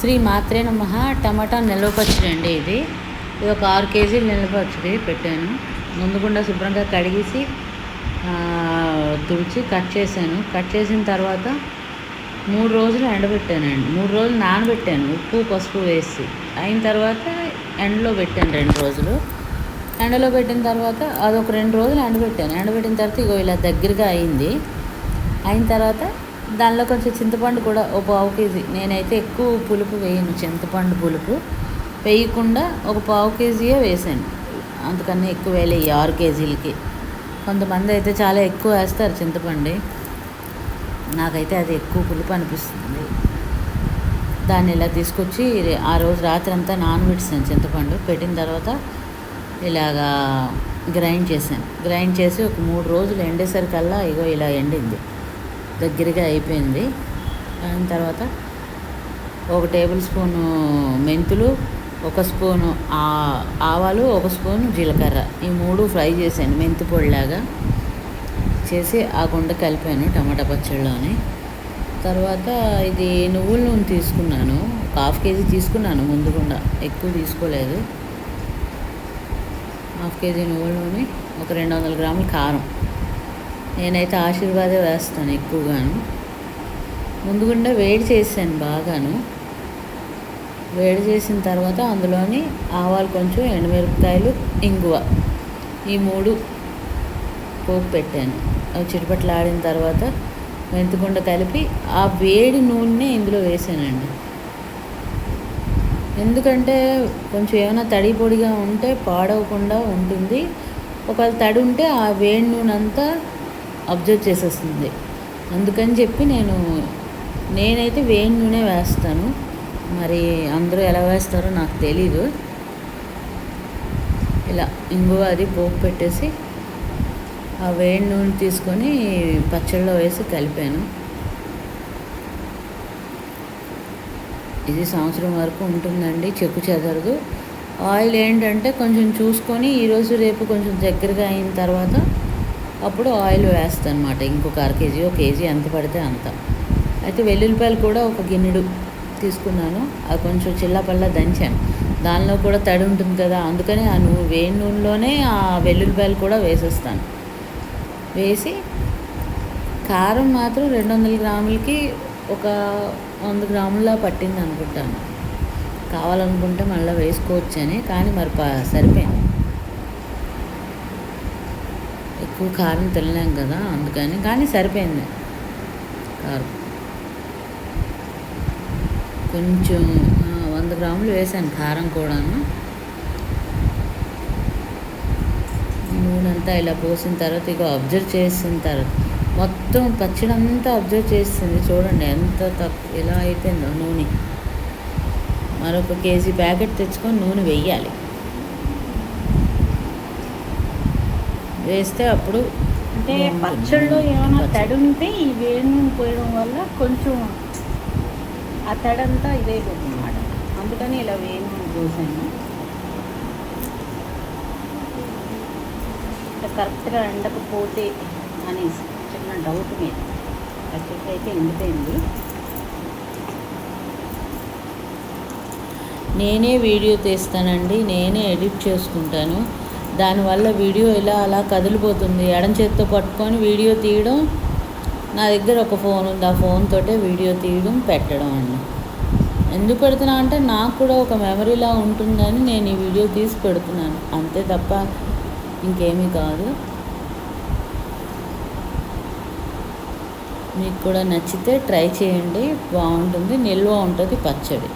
శ్రీ మాత్రే నమ. టమాటా నిల్వ పచ్చడి అండి ఇది. ఇది ఒక ఆరు కేజీలు నిల్వ పచ్చడి పెట్టాను. ముందుగుండా శుభ్రంగా కడిగేసి తుడిచి కట్ చేశాను. కట్ చేసిన తర్వాత మూడు రోజులు ఎండబెట్టానండి. మూడు రోజులు నానబెట్టాను ఉప్పు పసుపు వేసి. అయిన తర్వాత ఎండలో పెట్టాను రెండు రోజులు. ఎండలో పెట్టిన తర్వాత అదొక రెండు రోజులు ఎండబెట్టాను. ఎండబెట్టిన తర్వాత ఇగో ఇలా దగ్గరగా అయింది. అయిన తర్వాత దానిలో కొంచెం చింతపండు కూడా ఒక పావు కేజీ. నేనైతే ఎక్కువ పులుపు వేయను చింతపండు పులుపు. వేయకుండా ఒక పావు కేజీయే వేసాను. అందుకని ఎక్కువ వేలే ఆరు కేజీలకి. కొంతమంది అయితే చాలా ఎక్కువ వేస్తారు చింతపండు. నాకైతే అది ఎక్కువ పులుపు అనిపిస్తుంది. దాన్ని ఇలా తీసుకొచ్చి ఆ రోజు రాత్రి అంతా నానబెట్టాను చింతపండు. పెట్టిన తర్వాత ఇలాగా గ్రైండ్ చేశాను. గ్రైండ్ చేసి ఒక మూడు రోజులు ఎండేసరికల్లా ఇగో ఇలా ఎండింది. దగ్గరగా అయిపోయింది. దాని తర్వాత ఒక టేబుల్ స్పూను మెంతులు ఒక స్పూను ఆవాలు ఒక స్పూను జీలకర్ర. ఈ మూడు ఫ్రై చేశాను మెంతి పొడిలాగా. చేసి ఆ గుండ కలిపాను టమాటా పచ్చడిలోని తర్వాత ఇది నువ్వుల నూనె తీసుకున్నాను. ఒక హాఫ్ కేజీ తీసుకున్నాను ముందుకుండా ఎక్కువ తీసుకోలేదు. హాఫ్ కేజీ నువ్వుల నూనె ఒక రెండు వందల గ్రాముల కారం. నేనైతే ఆశీర్వాదే వేస్తాను ఎక్కువగాను. ముందుగుండా వేడి చేశాను బాగాను. వేడి చేసిన తర్వాత అందులోని ఆవాలు కొంచెం ఎండుమిరపకాయలు ఇంగువ ఈ మూడు పోపు పెట్టాను. అవి చిటపట్లాడిన తర్వాత మెంతిగుండ కలిపి ఆ వేడి నూనె ఇందులో వేసానండి. ఎందుకంటే కొంచెం ఏమైనా తడి పొడిగా ఉంటే పాడవకుండా ఉంటుంది. ఒకవేళ తడి ఉంటే ఆ వేడి నూనె అంతా అబ్జర్వ్ చేసేస్తుంది. అందుకని చెప్పి నేను నేనైతే వేడి నూనె వేస్తాను. మరి అందరూ ఎలా వేస్తారో నాకు తెలీదు. ఇలా ఇంగువ అది పోపు పెట్టేసి ఆ వేడి నూనె తీసుకొని పచ్చళ్ళలో వేసి కలిపాను. ఇది సంవత్సరం వరకు ఉంటుందండి చెక్కు చెదరదు. ఆయిల్ ఏంటంటే కొంచెం చూసుకొని ఈరోజు రేపు కొంచెం దగ్గరగా అయిన తర్వాత అప్పుడు ఆయిల్ వేస్తాను అనమాట ఇంకొక అర కేజీ ఒక కేజీ ఎంత పడితే అంత. అయితే వెల్లుల్లిపాయలు కూడా ఒక గిన్నెడు తీసుకున్నాను. అది కొంచెం చిల్లపల్లా దంచాను. దానిలో కూడా తడి ఉంటుంది కదా అందుకని ఆ నూనె వేడి నూనెలోనే ఆ వెల్లుల్లిపాయలు కూడా వేసేస్తాను. వేసి కారం మాత్రం రెండు వందల గ్రాములకి ఒక వంద గ్రాముల పట్టింది అనుకుంటాను కావాలనుకుంటే మళ్ళీ వేసుకోవచ్చని కానీ మరి ప సరిపోయింది. ఎక్కువ కారం తినలేం కదా అందుకని కానీ సరిపోయింది. కారం. కొంచెం వంద గ్రాములు వేసాను కారం కూడాను. నూనె అంతా ఇలా పోసిన తర్వాత ఇక అబ్జర్వ్ చేసిన తర్వాత మొత్తం పచ్చడి అంతా అబ్జర్వ్ చేస్తుంది చూడండి ఎంత తప్పు ఎలా అయిపోయిందో నూనె. మరొక కేజీ ప్యాకెట్ తెచ్చుకొని నూనె వెయ్యాలి. వేస్తే అప్పుడు అంటే. పచ్చళ్ళలో ఏమైనా. తడి ఉంటే ఈ నూనె పోయడం వల్ల కొంచెం ఆ తడంతా ఇదైపోతుంది అన్నమాట అందుకని ఇలా వేడి నూనె పోసాను కరెక్ట్గా ఎండకపోతే అనేసి చిన్న డౌట్ మీద పచ్చడి అయితే ఎండిపోయింది నేనే వీడియో తీస్తానండి నేనే ఎడిట్ చేసుకుంటాను దానివల్ల వీడియో ఇలా అలా కదిలిపోతుంది. ఎడం చేత్తో పట్టుకొని వీడియో తీయడం నా దగ్గర ఒక ఫోన్ ఉంది. ఆ ఫోన్ తోటే వీడియో తీయడం పెట్టడం అండి. ఎందుకు పెడుతున్నా అంటే నాకు కూడా ఒక మెమరీలా ఉంటుందని నేను ఈ వీడియో తీసి పెడుతున్నాను. అంతే తప్ప ఇంకేమీ కాదు. మీకు కూడా నచ్చితే ట్రై చేయండి. బాగుంటుంది. నిల్వ ఉంటుంది. పచ్చడి.